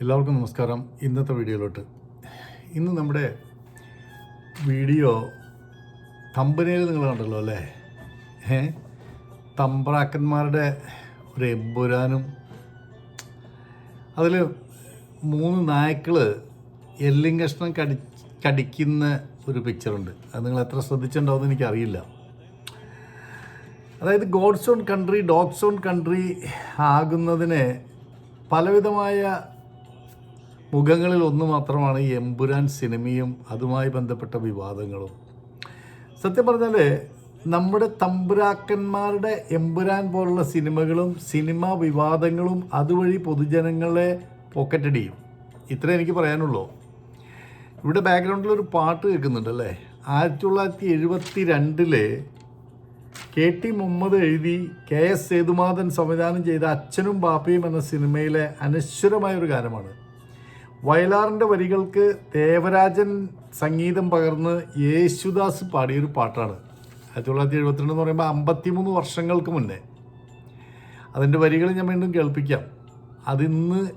എല്ലാവർക്കും നമസ്കാരം. ഇന്നത്തെ വീഡിയോയിലോട്ട്. ഇന്ന് നമ്മുടെ വീഡിയോ തമ്പനയിൽ നിങ്ങൾ കണ്ടല്ലോ അല്ലേ? ഏ? തമ്പ്രാക്കന്മാരുടെ ഒരു എമ്പുരാനും. അതിൽ മൂന്ന് നായ്ക്കൾ എല്ലും കഷ്ണം കടി കടിക്കുന്ന ഒരു പിക്ചറുണ്ട് അത് നിങ്ങൾ എത്ര ശ്രദ്ധിച്ചിട്ടുണ്ടാവുമെന്ന് എനിക്കറിയില്ല. അതായത് God's own country dogs own country ആകുന്നതിന് പലവിധമായ മുഖങ്ങളിൽ ഒന്ന് മാത്രമാണ് ഈ എമ്പുരാൻ സിനിമയും അതുമായി ബന്ധപ്പെട്ട വിവാദങ്ങളും. സത്യം പറഞ്ഞാൽ നമ്മുടെ തമ്പുരാക്കന്മാരുടെ എമ്പുരാൻ പോലുള്ള സിനിമകളും സിനിമാ വിവാദങ്ങളും അതുവഴി പൊതുജനങ്ങളെ പോക്കറ്റടിയും ഇത്രേ എനിക്ക് പറയാനുള്ളൂ. ഇവിടെ ബാക്ക്ഗ്രൗണ്ടിൽ ഒരു പാട്ട് കേൾക്കുന്നുണ്ട് അല്ലേ? ആയിരത്തി തൊള്ളായിരത്തി എഴുപത്തി രണ്ടിലെ കെ ടി മുഹമ്മദ് എഴുതി കെ എസ് സേതുമാധൻ സംവിധാനം ചെയ്ത അച്ഛനും ബാപ്പയും എന്ന സിനിമയിലെ അനശ്വരമായ ഒരു ഗാനമാണ്. വയലാറിന്റെ വരികൾക്ക് ദേവരാജൻ സംഗീതം പകർന്ന് യേശുദാസ് പാടിയൊരു പാട്ടാണ്. ആയിരത്തി തൊള്ളായിരത്തി എഴുപത്തിരണ്ട് എന്ന് പറയുമ്പോൾ അമ്പത്തിമൂന്ന് വർഷങ്ങൾക്ക് മുന്നേ. അതിന്റെ വരികൾ ഞാൻ വീണ്ടും കേൾപ്പിക്കാം. അതിന്ന്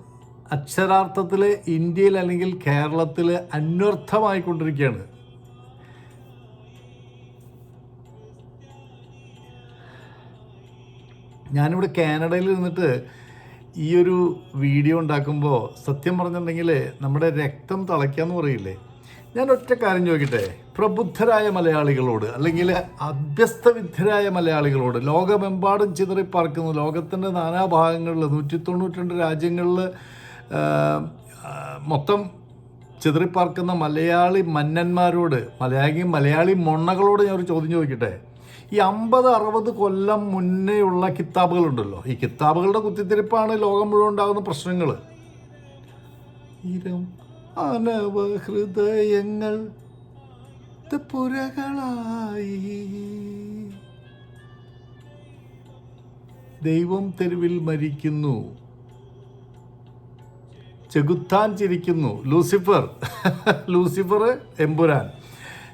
അക്ഷരാർത്ഥത്തിൽ ഇന്ത്യയിൽ അല്ലെങ്കിൽ കേരളത്തിൽ അന്വർത്ഥമായിക്കൊണ്ടിരിക്കുകയാണ് ഞാനിവിടെ കാനഡയിൽ നിന്നിട്ട് ഈ ഒരു വീഡിയോ ഉണ്ടാക്കുമ്പോൾ സത്യം പറഞ്ഞിട്ടുണ്ടെങ്കിൽ നമ്മുടെ രക്തം തിളയ്ക്കാന്ന് പറയില്ലേ? ഞാൻ ഒറ്റ കാര്യം ചോദിക്കട്ടെ? പ്രബുദ്ധരായ മലയാളികളോട് അല്ലെങ്കിൽ അഭ്യസ്തവിദ്ധരായ മലയാളികളോട് ലോകമെമ്പാടും ചിതറിപ്പാർക്കുന്നു ലോകത്തിന്റെ നാനാഭാഗങ്ങളിൽ നൂറ്റി തൊണ്ണൂറ്റിരണ്ട് രാജ്യങ്ങളിൽ മൊത്തം ചിതറിപ്പാർക്കുന്ന മലയാളി മന്നന്മാരോട് മലയാളി മലയാളി മൊണ്ണകളോട് ഞാൻ ഒരു ചോദ്യം ചോദിക്കട്ടെ? ഈ അമ്പത് അറുപത് കൊല്ലം മുന്നേയുള്ള കിതാബുകളുണ്ടല്ലോ. ഈ കിതാബുകളുടെ കുത്തിത്തിരിപ്പാണ് ലോകം മുഴുവൻ ഉണ്ടാകുന്ന പ്രശ്നങ്ങൾ ഇരം ഹൃദയങ്ങൾ പുരകളായി. ദൈവം തെരുവിൽ മരിക്കുന്നു. ചെകുത്താൻ ചിരിക്കുന്നു. Lucifer Lucifer Empuraan.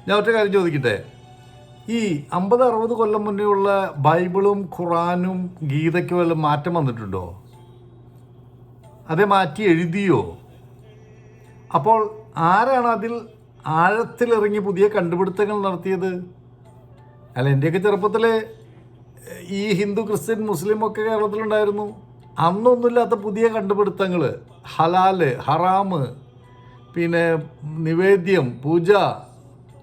ഞാൻ ഒറ്റ കാര്യം ചോദിക്കട്ടെ? ഈ അമ്പത് അറുപത് കൊല്ലം മുന്നേ ഉള്ള ബൈബിളും ഖുറാനും ഗീതയ്ക്കും വല്ല മാറ്റം വന്നിട്ടുണ്ടോ? അതേ മാറ്റി എഴുതിയോ? അപ്പോൾ ആരാണ് അതിൽ ആഴത്തിലിറങ്ങി പുതിയ കണ്ടുപിടുത്തങ്ങൾ നടത്തിയത്? അല്ല എന്റെയൊക്കെ ചെറുപ്പത്തിൽ ഈ ഹിന്ദു ക്രിസ്ത്യൻ മുസ്ലിം ഒക്കെ കേരളത്തിലുണ്ടായിരുന്നു. അന്നൊന്നുമില്ലാത്ത പുതിയ കണ്ടുപിടുത്തങ്ങൾ ഹലാൽ ഹറാമ് പിന്നെ നിവേദ്യം പൂജ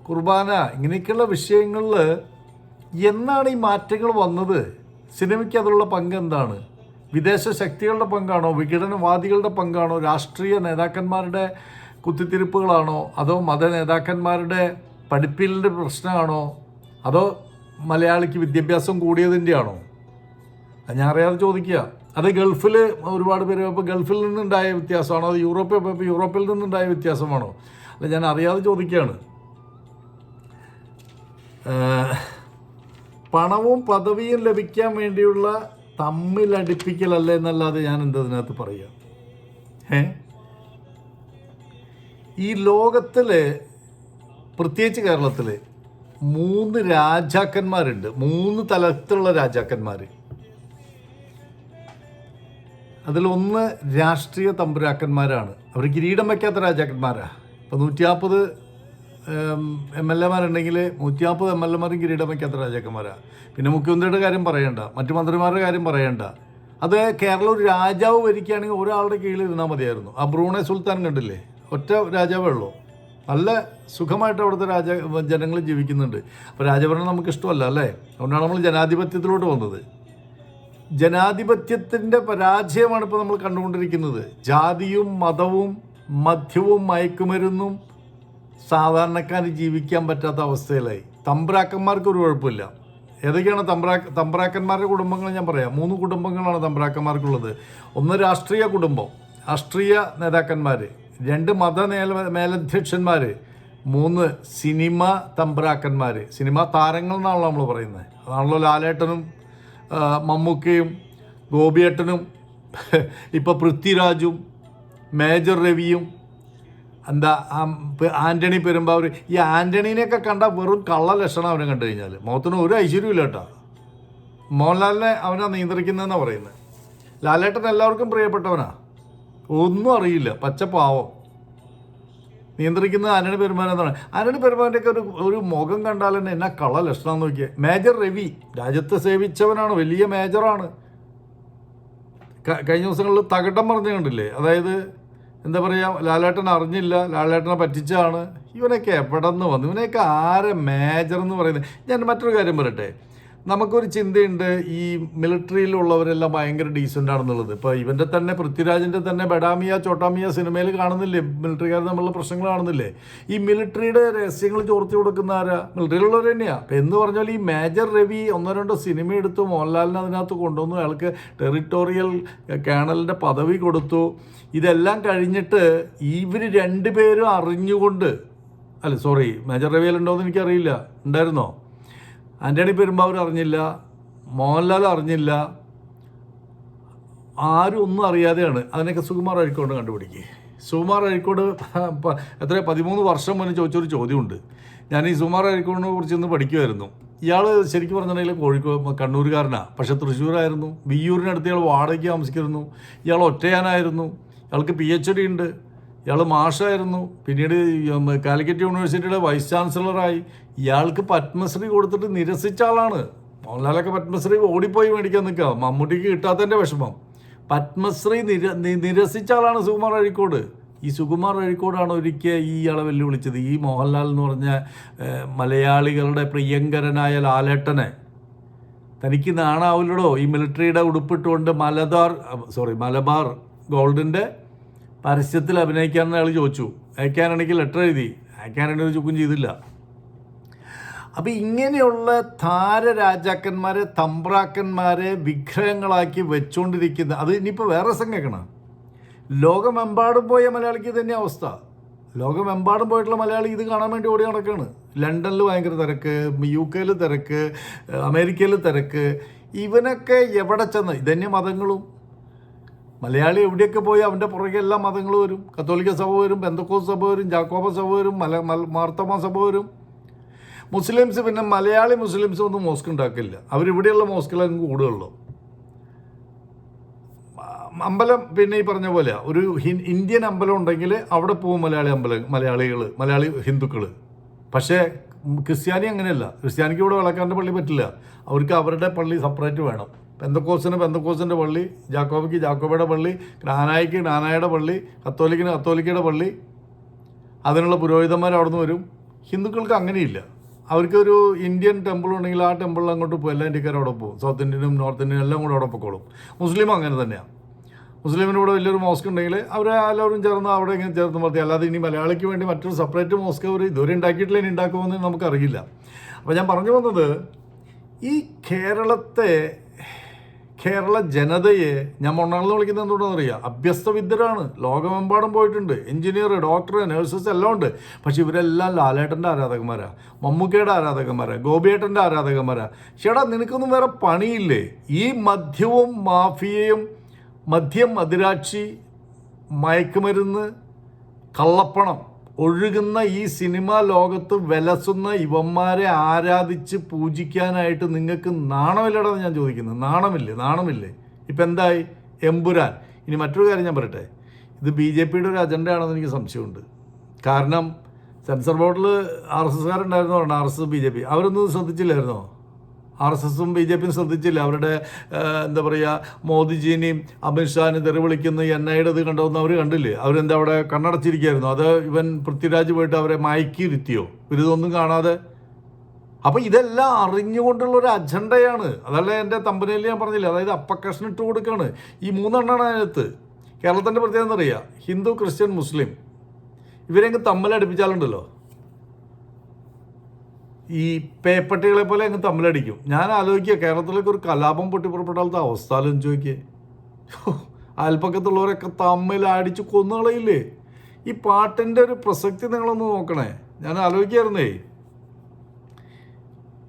കുർബാന ഇങ്ങനെയൊക്കെയുള്ള വിഷയങ്ങളിൽ എന്നാണ് ഈ മാറ്റങ്ങൾ വന്നത്? സിനിമയ്ക്ക് അതിലുള്ള പങ്ക് എന്താണ്? വിദേശ ശക്തികളുടെ പങ്കാണോ? വിഘടനവാദികളുടെ പങ്കാണോ? രാഷ്ട്രീയ നേതാക്കന്മാരുടെ കുത്തിത്തിരിപ്പുകളാണോ? അതോ മത നേതാക്കന്മാരുടെ പഠിപ്പിലിന്റെ പ്രശ്നമാണോ? അതോ മലയാളിക്ക് വിദ്യാഭ്യാസം കൂടിയതിന്റെയാണോ? ഞാൻ അറിയാതെ ചോദിക്കുക. അത് ഗൾഫിൽ ഒരുപാട് പേര് ഇപ്പോൾ ഗൾഫിൽ നിന്നുണ്ടായ വ്യത്യാസമാണോ? അത് യൂറോപ്പിൽ യൂറോപ്പിൽ നിന്നുണ്ടായ വ്യത്യാസമാണോ? അല്ല ഞാൻ അറിയാതെ ചോദിക്കുകയാണ്. പണവും പദവിയും ലഭിക്കാൻ വേണ്ടിയുള്ള തമ്മിലടിപ്പിക്കലല്ല എന്നല്ലാതെ ഞാൻ എന്തതിനകത്ത് പറയുക ഏ ഈ ലോകത്തിൽ പ്രത്യേകിച്ച് കേരളത്തിൽ മൂന്ന് രാജാക്കന്മാരുണ്ട്. മൂന്ന് തലത്തിലുള്ള രാജാക്കന്മാർ അതിലൊന്ന് രാഷ്ട്രീയ തമ്പുരാക്കന്മാരാണ്. അവർ കിരീടം വയ്ക്കാത്ത രാജാക്കന്മാരാ. ഇപ്പോൾ നൂറ്റി നാൽപ്പത് എം എൽ എമാരുണ്ടെങ്കിൽ നൂറ്റി നാൽപ്പത് എം എൽ എമാരും കിരീടം വയ്ക്കാത്ത രാജാക്കന്മാരാ. പിന്നെ മുഖ്യമന്ത്രിയുടെ കാര്യം പറയണ്ട മറ്റു മന്ത്രിമാരുടെ കാര്യം പറയണ്ട. അത് കേരളം ഒരു രാജാവ് ഭരിക്കുകയാണെങ്കിൽ ഒരാളുടെ കീഴിൽ ഇരുന്നാൽ മതിയായിരുന്നു. ആ ബ്രൂണെ സുൽത്താൻ കണ്ടില്ലേ? ഒറ്റ രാജാവേ ഉള്ളൂ. നല്ല സുഖമായിട്ട് അവിടുത്തെ രാജ ജനങ്ങൾ ജീവിക്കുന്നുണ്ട്. അപ്പോൾ രാജഭരണം നമുക്ക് ഇഷ്ടമല്ല അല്ലേ? അതുകൊണ്ടാണ് നമ്മൾ ജനാധിപത്യത്തിലോട്ട് വന്നത് ജനാധിപത്യത്തിന്റെ പരാജയമാണ് ഇപ്പോൾ നമ്മൾ കണ്ടുകൊണ്ടിരിക്കുന്നത്. ജാതിയും മതവും മദ്യവും മയക്കുമരുന്നും സാധാരണക്കാർ ജീവിക്കാൻ പറ്റാത്ത അവസ്ഥയിലായി. തമ്പ്രാക്കന്മാർക്ക് ഒരു കുഴപ്പമില്ല. ഏതൊക്കെയാണ് തമ്പ്രാ തമ്പ്രാക്കന്മാരുടെ കുടുംബങ്ങൾ ഞാൻ പറയാം. മൂന്ന് കുടുംബങ്ങളാണ് തമ്പ്രാക്കന്മാർക്കുള്ളത്. ഒന്ന് രാഷ്ട്രീയ കുടുംബം. രാഷ്ട്രീയ നേതാക്കന്മാർ രണ്ട് മത മേല മേലധ്യക്ഷന്മാർ മൂന്ന് സിനിമ തമ്പ്രാക്കന്മാർ സിനിമ താരങ്ങൾ എന്നാണല്ലോ നമ്മൾ പറയുന്നത്. അതാണല്ലോ ലാലേട്ടനും മമ്മൂക്കയും ഗോപിയേട്ടനും ഇപ്പോൾ പൃഥ്വിരാജും മേജർ രവിയും എന്താ ആ പെ- ആന്റണി പെരുമ്പാവൂർ ഈ ആന്റണീനെയൊക്കെ കണ്ട വെറും കള്ള ലക്ഷണം അവനെ കണ്ടു കഴിഞ്ഞാൽ മുഖത്തിന് ഒരു ഐശ്വര്യമില്ല കേട്ടോ. മോഹൻലാലിനെ അവനാ നിയന്ത്രിക്കുന്നതെന്നാണ് പറയുന്നത്. ലാലേട്ടൻ എല്ലാവർക്കും പ്രിയപ്പെട്ടവനാ. ഒന്നും അറിയില്ല. പച്ച പച്ചപ്പാവം നിയന്ത്രിക്കുന്നത് ആന്റണി പെരുമാനെന്നാണ് ആന്റണി പെരുമാന്റെയൊക്കെ ഒരു ഒരു മുഖം കണ്ടാൽ തന്നെ എന്നാ കള ലക്ഷണം നോക്കിയേ. മേജർ രവി രാജ്യത്തെ സേവിച്ചവനാണ്. വലിയ മേജറാണ്. കഴിഞ്ഞ ദിവസങ്ങളിൽ തകട്ടം പറഞ്ഞു കണ്ടില്ലേ? അതായത് എന്താ പറയുക ലാലേട്ടൻ അറിഞ്ഞില്ല ലാലേട്ടനെ പറ്റിച്ചാണ്. ഇവനൊക്കെ എവിടെ നിന്ന് വന്നു? ഇവനെയൊക്കെ ആരെ മേജർ എന്ന് പറയുന്നത്? ഞാൻ മറ്റൊരു കാര്യം പറയട്ടെ. നമുക്കൊരു ചിന്തയുണ്ട് ഈ മിലിറ്ററിയിലുള്ളവരെല്ലാം ഭയങ്കര ഡീസന്റ് ആണെന്നുള്ളത്. ഇപ്പോൾ ഇവന്റെ തന്നെ പൃഥ്വിരാജിന്റെ തന്നെ ബഡാമിയ ചോട്ടാമിയ സിനിമയിൽ കാണുന്നില്ലേ? മിലിറ്ററിക്കാർ തമ്മിലുള്ള പ്രശ്നങ്ങൾ കാണുന്നില്ലേ? ഈ മിലിറ്ററിയുടെ രഹസ്യങ്ങൾ ചോർത്തി കൊടുക്കുന്ന ആരാ? മിലിറ്ററിയിലുള്ളവർ തന്നെയാണ് അപ്പം എന്ന് പറഞ്ഞാൽ ഈ മേജർ രവി ഒന്നോ രണ്ടോ സിനിമ എടുത്തു മോഹൻലാലിനെ അതിനകത്ത് കൊണ്ടുവന്നു. അയാൾക്ക് ടെറിട്ടോറിയൽ കേണലിന്റെ പദവി കൊടുത്തു. ഇതെല്ലാം കഴിഞ്ഞിട്ട് ഇവർ രണ്ടുപേരും അറിഞ്ഞുകൊണ്ട് അല്ല സോറി മേജർ രവിയിലുണ്ടോയെന്ന് എനിക്കറിയില്ല. ഉണ്ടായിരുന്നോ? ആന്റണി പെരുമ്പാവൂർ അറിഞ്ഞില്ല മോഹൻലാൽ അറിഞ്ഞില്ല. ആരും ഒന്നും അറിയാതെയാണ്. അതിനൊക്കെ സുകുമാർ അഴിക്കോട് കണ്ടുപിടിക്കുക സുകുമാർ അഴിക്കോട് എത്ര പതിമൂന്ന് വർഷം മുന്നേ ചോദിച്ചൊരു ചോദ്യമുണ്ട്. ഞാൻ ഈ സുകുമാർ അഴിക്കോടിനെ കുറിച്ച് ഇന്ന് പഠിക്കുമായിരുന്നു ഇയാൾ ശരിക്കും പറഞ്ഞിട്ടുണ്ടെങ്കിൽ കോഴിക്കോട് കണ്ണൂരുകാരനാണ് പക്ഷേ തൃശ്ശൂരായിരുന്നു. വിയ്യൂരിനടുത്ത് ഇയാൾ വാടകയ്ക്ക് താമസിക്കുന്നു ഇയാൾ ഒറ്റയാനായിരുന്നു. ഇയാൾക്ക് പി എച്ച് ഡി ഉണ്ട്. ഇയാൾ മാഷായിരുന്നു. പിന്നീട് കാലിക്കറ്റ് യൂണിവേഴ്സിറ്റിയുടെ വൈസ് ചാൻസലറായി. ഇയാൾക്ക് പത്മശ്രീ കൊടുത്തിട്ട് നിരസിച്ച ആളാണ്. മോഹൻലാലൊക്കെ പത്മശ്രീ ഓടിപ്പോയി മേടിക്കാൻ നിൽക്കുക. മമ്മൂട്ടിക്ക് കിട്ടാത്തതിന്റെ വിഷമം. പത്മശ്രീ നിര നിരസിച്ച ആളാണ് സുകുമാർ അഴീക്കോട്. ഈ സുകുമാർ അഴീക്കോടാണ് ഒരിക്കൽ ഈ ആളെ വെല്ലുവിളിച്ചത്. ഈ മോഹൻലാൽ എന്ന് പറഞ്ഞ മലയാളികളുടെ പ്രിയങ്കരനായ ലാലേട്ടനെ. തനിക്ക് നാണാവില്ലടോ? ഈ മിലിറ്ററിയുടെ ഉടുപ്പിട്ടുകൊണ്ട് മലബാർ സോറി മലബാർ ഗോൾഡിന്റെ പരസ്യത്തിൽ അഭിനയിക്കാമെന്ന് അയാൾ ചോദിച്ചു. അയക്കാനാണെങ്കിൽ ലെറ്റർ എഴുതി. അയക്കാനാണെങ്കിൽ ചുക്കും ചെയ്തില്ല. അപ്പം ഇങ്ങനെയുള്ള താരരാജാക്കന്മാരെ തമ്പ്രാക്കന്മാരെ വിഗ്രഹങ്ങളാക്കി വെച്ചുകൊണ്ടിരിക്കുന്ന അത് ഇനിയിപ്പോൾ വേറെ രസം കേൾക്കണം? ലോകമെമ്പാടും പോയ മലയാളിക്ക് തന്നെ അവസ്ഥ. ലോകമെമ്പാടും പോയിട്ടുള്ള മലയാളി ഇത് കാണാൻ വേണ്ടി ഓടി നടക്കുകയാണ് ലണ്ടനിൽ ഭയങ്കര തിരക്ക് യു കെയിൽ തിരക്ക് അമേരിക്കയിൽ തിരക്ക്. ഇവനൊക്കെ എവിടെ ചെന്ന്? ഇതന്നെ മതങ്ങളും. മലയാളി എവിടെയൊക്കെ പോയി അവന്റെ പുറകെ എല്ലാ മതങ്ങളും വരും. കത്തോലിക്ക സഭ വരും ബന്ധക്കോസ് സഭ വരും ജാക്കോബ സഭ വരും മല മാർത്തമ സഭ വരും. മുസ്ലിംസ് പിന്നെ മലയാളി മുസ്ലിംസ് ഒന്നും മോസ്ക് ഉണ്ടാക്കില്ല. അവരിവിടെയുള്ള മോസ്കിലങ്ങ് കൂടുതലുള്ളൂ അമ്പലം പിന്നെ ഈ പറഞ്ഞ പോലെ ഒരു ഇന്ത്യൻ അമ്പലം ഉണ്ടെങ്കിൽ അവിടെ പോകും മലയാളി അമ്പലം മലയാളികൾ മലയാളി ഹിന്ദുക്കൾ പക്ഷേ ക്രിസ്ത്യാനി അങ്ങനെയല്ല. ക്രിസ്ത്യാനിക്ക് ഇവിടെ വിളക്കാന്റെ പള്ളി പറ്റില്ല. അവർക്ക് അവരുടെ പള്ളി സെപ്പറേറ്റ് വേണം. പെന്തക്കോസിന് പെന്തക്കോസിന്റെ പള്ളി ജാക്കോബയ്ക്ക് ജാക്കോബയുടെ പള്ളി ജ്ഞാനായിക്ക് ജ്ഞാനായുടെ പള്ളി കത്തോലിക്കിന് കത്തോലിക്കയുടെ പള്ളി. അതിനുള്ള പുരോഹിതന്മാർ അവിടെ നിന്ന് വരും. ഹിന്ദുക്കൾക്ക് അങ്ങനെയില്ല. അവർക്കൊരു ഇന്ത്യൻ ടെമ്പിൾ ഉണ്ടെങ്കിൽ ആ ടെമ്പിളിൽ അങ്ങോട്ട് പോകും എല്ലാ ഇന്ത്യക്കാരും അവിടെ പോകും. സൗത്ത് ഇന്ത്യനും നോർത്ത് ഇന്ത്യനും എല്ലാം കൂടെ അവിടെ പൊക്കോളും. മുസ്ലിം അങ്ങനെ തന്നെയാണ് മുസ്ലിമിന് ഇവിടെ വലിയൊരു മോസ്ക് ഉണ്ടെങ്കിൽ അവരെ എല്ലാവരും ചേർന്ന് അവിടെ ഇങ്ങനെ ചേർത്ത് മതി അല്ലാതെ ഇനി മലയാളിക്ക് വേണ്ടി മറ്റൊരു സെപ്പറേറ്റ് മോസ്ക് അവർ ഇതുവരെ ഉണ്ടാക്കിയിട്ടില്ല ഇനി ഉണ്ടാക്കുമെന്ന് നമുക്കറിയില്ല. അപ്പോൾ ഞാൻ പറഞ്ഞു വന്നത് ഈ കേരളത്തെ കേരള ജനതയെ ഞാൻ മൊണ്ണാളെന്ന് വിളിക്കുന്നത് എന്തുകൊണ്ടാണെന്ന് അറിയാം? അഭ്യസ്തവിദ്യരാണ്. ലോകമെമ്പാടും പോയിട്ടുണ്ട്. എഞ്ചിനീയർ ഡോക്ടർ നഴ്സസ് എല്ലാം ഉണ്ട്. പക്ഷെ ഇവരെല്ലാം ലാലേട്ടന്റെ ആരാധകന്മാരാണ് മമ്മൂക്കയുടെ ആരാധകന്മാരാണ് ഗോപിയേട്ടന്റെ ആരാധകന്മാരാണ് ചേട്ടാ നിനക്കൊന്നും വേറെ പണിയില്ലേ? ഈ മദ്യവും മാഫിയയും മദ്യം മദിരാക്ഷി മയക്കുമരുന്ന് കള്ളപ്പണം ഒഴുകുന്ന ഈ സിനിമാ ലോകത്ത് വിലസുന്ന ഇവന്മാരെ ആരാധിച്ച് പൂജിക്കാനായിട്ട് നിങ്ങൾക്ക് നാണമില്ലടാ ഞാൻ ചോദിക്കുന്നത് നാണമില്ലേ? നാണമില്ലേ? ഇപ്പം എന്തായി? എമ്പുരാൻ. ഇനി മറ്റൊരു കാര്യം ഞാൻ പറയട്ടെ. ഇത് ബി ജെ പിയുടെ ഒരു അജണ്ടയാണെന്ന് എനിക്ക് സംശയമുണ്ട്. കാരണം സെൻസർ ബോർഡിൽ ആർ എസ് എസ്കാരുണ്ടായിരുന്നു പറഞ്ഞാൽ R S S B J P. അവരൊന്നും ശ്രദ്ധിച്ചില്ലായിരുന്നോ? ആർ എസ് എസും ബി ജെ പിയും ശ്രദ്ധിച്ചില്ല. അവരുടെ എന്താ പറയുക മോദിജീനെയും അമിത്ഷാനെ തെറി വിളിക്കുന്ന എൻ ഇത് കണ്ടതെന്ന് അവർ കണ്ടില്ലേ? അവരെന്താ അവിടെ കണ്ണടച്ചിരിക്കുകയായിരുന്നു അത് ഇവൻ പൃഥ്വിരാജ് പോയിട്ട് അവരെ മയക്കിയിരുത്തിയോ? ഇവരിതൊന്നും കാണാതെ? അപ്പോൾ ഇതെല്ലാം അറിഞ്ഞുകൊണ്ടുള്ള ഒരു അജണ്ടയാണ്. അതല്ല എന്റെ തമ്പനയിൽ ഞാൻ പറഞ്ഞില്ല? അതായത് അപ്പക്കഷ്ണം ഇട്ട് കൊടുക്കുകയാണ് ഈ മൂന്നെണ്ണമാണ് അതിനകത്ത്. കേരളത്തിന്റെ പ്രത്യേകത എന്താ പറയുക ഹിന്ദു ക്രിസ്ത്യൻ മുസ്ലിം. ഇവരെങ്ങ് തമ്മിലടുപ്പിച്ചാലുണ്ടല്ലോ. ഈ പേപ്പട്ടികളെ പോലെ അങ്ങ് തമ്മിലടിക്കും. ഞാൻ ആലോചിക്കുക കേരളത്തിലേക്ക് ഒരു കലാപം പൊട്ടിപ്പുറപ്പെട്ടാലത്തെ അവസ്ഥ ആലോചിച്ച് നോക്കിയേ. അയൽപ്പക്കത്തുള്ളവരൊക്കെ തമ്മിൽ അടിച്ച് കൊന്നുകളയില്ലേ? ഈ പാട്ടിന്റെ ഒരു പ്രസക്തി നിങ്ങളൊന്ന് നോക്കണേ. ഞാൻ ആലോചിക്കായിരുന്നേ.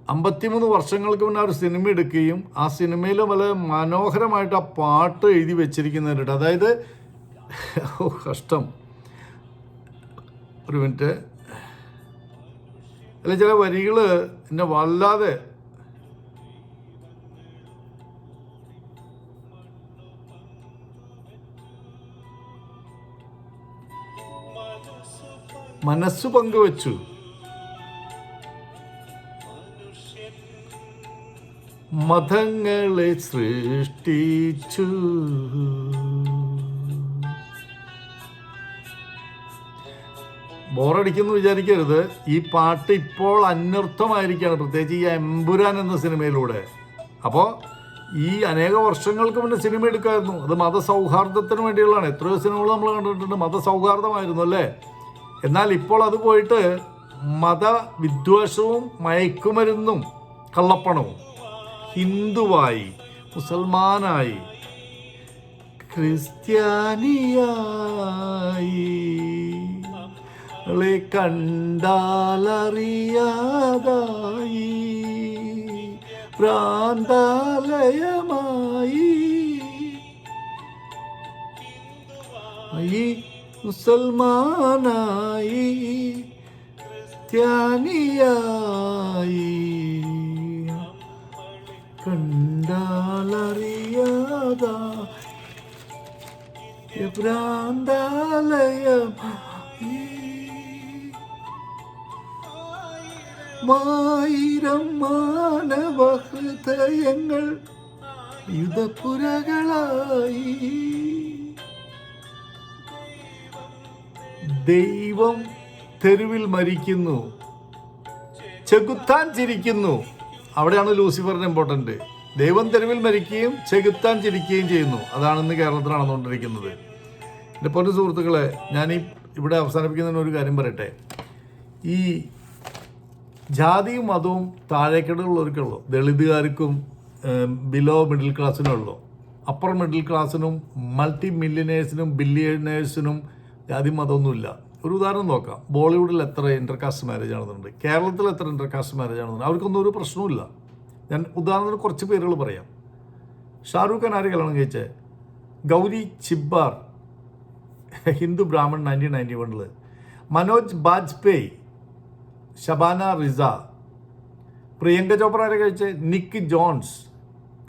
അമ്പത്തിമൂന്ന് വർഷങ്ങൾക്ക് മുന്നേ ഒരു സിനിമ എടുക്കുകയും ആ സിനിമയിൽ വളരെ മനോഹരമായിട്ട് ആ പാട്ട് എഴുതി വെച്ചിരിക്കുന്നവരുണ്ട്. അതായത് കഷ്ടം. ഒരു മിനിറ്റ്. അല്ലെ ചില വരികൾ എന്നെ വല്ലാതെ മനസ്സ് പങ്കുവച്ചു. മതങ്ങളെ സൃഷ്ടിച്ചു. ബോറടിക്കുന്നു വിചാരിക്കരുത്. ഈ പാട്ട് ഇപ്പോൾ അന്വർത്ഥമായിരിക്കുകയാണ്. പ്രത്യേകിച്ച് ഈ എമ്പുരാൻ എന്ന സിനിമയിലൂടെ. അപ്പോൾ ഈ അനേക വർഷങ്ങൾക്ക് മുന്നേ സിനിമ എടുക്കായിരുന്നു. അത് മതസൗഹാർദ്ദത്തിന് വേണ്ടിയുള്ളതാണ്. എത്രയോ സിനിമകൾ നമ്മൾ കണ്ടിട്ടുണ്ട്. മതസൗഹാർദ്ദമായിരുന്നു അല്ലേ? എന്നാൽ ഇപ്പോൾ അത് പോയിട്ട് മതവിദ്വേഷവും മയക്കുമരുന്നും കള്ളപ്പണവും ഹിന്ദുവായി മുസൽമാനായി ക്രിസ്ത്യാനിയായി ളെ കണ്ടാലറിയാതായി. പ്രാന്താലയമായി. മുസൽമാനായി. ത്യാനിയായി കണ്ടാലറിയാതാ ഭ്രാന്താലയം മാനവ ഹൃദയങ്ങൾ യുദ്ധപുരകളായി ദൈവം തെരുവിൽ മരിക്കുന്നു. ചെകുത്താൻ ചിരിക്കുന്നു. അവിടെയാണ് ലൂസിഫറിന് ഇമ്പോർട്ടന്റ് ദൈവം തെരുവിൽ മരിക്കുകയും ചെകുത്താൻ ചിരിക്കുകയും ചെയ്യുന്നു. അതാണ് ഇന്ന് കേരളത്തിൽ നടന്നുകൊണ്ടിരിക്കുന്നത്. എന്റെ പൊന്നു സുഹൃത്തുക്കളെ ഞാൻ ഈ ഇവിടെ അവസാനിപ്പിക്കുന്നതിന് ഒരു കാര്യം പറയട്ടെ. ഈ ജാതിയും മതവും താഴേക്കിടയുള്ളവർക്കുള്ളൂ ദളിതുകാർക്കും ബിലോ മിഡിൽ ക്ലാസ്സിനും ഉള്ളു. അപ്പർ മിഡിൽ ക്ലാസ്സിനും മൾട്ടി മില്യനേഴ്സിനും ബില്യണേഴ്സിനും ജാതി മതമൊന്നുമില്ല. ഒരു ഉദാഹരണം നോക്കാം. ബോളിവുഡിൽ എത്ര ഇന്റർകാസ്റ്റ് മാരേജ് നടന്നിട്ടുണ്ട്? കേരളത്തിൽ എത്ര ഇന്റർകാസ്റ്റ് മാരേജ് നടന്നിട്ടുണ്ട്? അവർക്കൊന്നും ഒരു പ്രശ്നവുമില്ല. ഞാൻ ഉദാഹരണത്തിന് കുറച്ച് പേരുകൾ പറയാം. ഷാറൂഖ് ഖാൻ ആര് കല്യാണം കഴിച്ചേ? ഗൗരി ചിബ്ബാർ ഹിന്ദു ബ്രാഹ്മൺ നയന്റീൻ നയന്റി വണ്ണിൽ മനോജ് ബാജ്പേയി ഷബാന റിസ. പ്രിയങ്ക ചോപ്ര ആരെ കഴിച്ച്? നിക്ക് ജോൺസ്.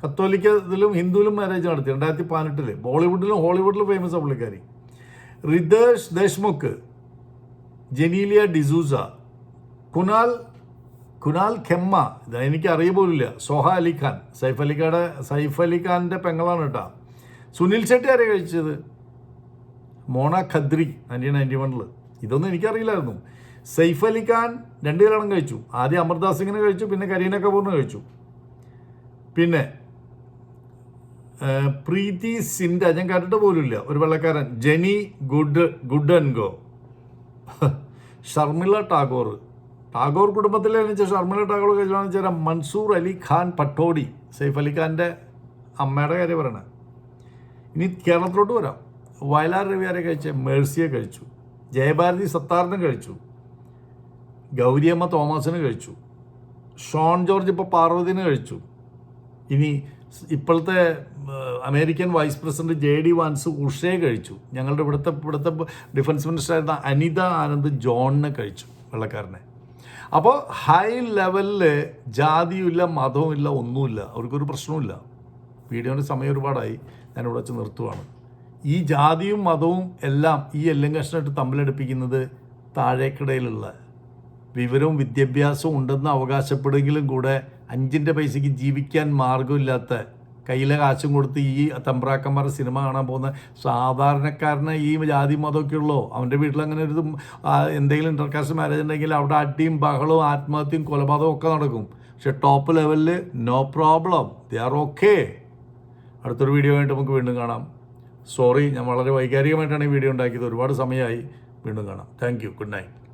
കത്തോലിക്കത്തിലും ഹിന്ദുവിലും മാരേജ് നടത്തി. രണ്ടായിരത്തി പതിനെട്ടിൽ ബോളിവുഡിലും ഹോളിവുഡിലും ഫേമസ് പുള്ളിക്കാരി. റിതേഷ് ദേശ്മുഖ്. ജനീലിയ ഡിസൂസ. കുനാൽ കുനാൽ ഖെമ്മ. ഇത് എനിക്ക് അറിയ പോലില്ല സോഹ അലിഖാൻ സൈഫ് അലിഖാടെ സൈഫ് അലിഖാന്റെ പെങ്ങളാണ് കേട്ടോ. സുനിൽ ഷെട്ടി ആരെ കഴിച്ചത്? മോണ ഖദ്രി നയന്റീൻ നയന്റി വണ്ണിൽ ഇതൊന്നും എനിക്കറിയില്ലായിരുന്നു. സൈഫ് അലി ഖാൻ രണ്ട് കല്യാണം കഴിച്ചു. ആദ്യം അമർദാസ് സിംഗിനെ കഴിച്ചു പിന്നെ കരീന കപൂറിനെ കഴിച്ചു. പിന്നെ പ്രീതി സിൻഡ ഞാൻ കണ്ടിട്ട് പോലുമില്ല. ഒരു വെള്ളക്കാരൻ. Jenny good good and go. Sharmila Tagore. Tagore കുടുംബത്തിലെ വെച്ചാൽ ഷർമിള ടാഗോർ കഴിച്ചാണെന്ന് വെച്ചാൽ മൻസൂർ അലി ഖാൻ പട്ടോടി. സൈഫ് അലി ഖാന്റെ അമ്മയുടെ കാര്യം പറയണ. ഇനി കേരളത്തിലോട്ട് വരാം. വയലാർ രവി ആരെ കഴിച്ച മേഴ്സിയെ കഴിച്ചു. ജയഭാരതി സത്താറിനെ കഴിച്ചു. ഗൗരിയമ്മ തോമസിന് കഴിച്ചു. ഷോൺ ജോർജ് ഇപ്പോൾ പാർവതിന് കഴിച്ചു. ഇനി ഇപ്പോഴത്തെ American vice president J D Vance ഉഷയെ കഴിച്ചു. ഞങ്ങളുടെ ഇവിടുത്തെ ഇവിടുത്തെ ഡിഫൻസ് മിനിസ്റ്റർ ആയിരുന്ന അനിത ആനന്ദ് ജോണിനെ കഴിച്ചു വെള്ളക്കാരനെ. അപ്പോൾ ഹൈ ലെവലിൽ ജാതിയുമില്ല മതവുമില്ല ഒന്നുമില്ല. അവർക്കൊരു പ്രശ്നവുമില്ല. വീഡിയോന്റെ സമയം ഒരുപാടായി. ഞാനിവിടെ വെച്ച് നിർത്തുവാണ്. ഈ ജാതിയും മതവും എല്ലാം ഈ എല്ലും കഷ്ണമായിട്ട് തമ്മിലടുപ്പിക്കുന്നത് താഴേക്കിടയിലുള്ള വിവരവും വിദ്യാഭ്യാസവും ഉണ്ടെന്ന് അവകാശപ്പെടുമെങ്കിലും കൂടെ അഞ്ചിന്റെ പൈസയ്ക്ക് ജീവിക്കാൻ മാർഗമില്ലാത്ത കയ്യിലെ കാശും കൊടുത്ത് ഈ തമ്പ്രാക്കന്മാരുടെ സിനിമ കാണാൻ പോകുന്ന സാധാരണക്കാരനെ ഈ ജാതി മതമൊക്കെ ഉള്ളൂ? അവന്റെ വീട്ടിൽ അങ്ങനെ ഒരു എന്തെങ്കിലും ഇന്റർകാസ്റ്റ് മാരേജ് ഉണ്ടെങ്കിൽ അവിടെ അടിയും ബഹളവും ആത്മഹത്യയും കൊലപാതകവും ഒക്കെ നടക്കും. പക്ഷെ ടോപ്പ് ലെവലിൽ no problem they are okay അടുത്തൊരു വീഡിയോ ആയിട്ട് നമുക്ക് വീണ്ടും കാണാം. സോറി ഞാൻ വളരെ വൈകാരികമായിട്ടാണ് ഈ വീഡിയോ ഉണ്ടാക്കിയത്. ഒരുപാട് സമയമായി. വീണ്ടും കാണാം. Thank you good night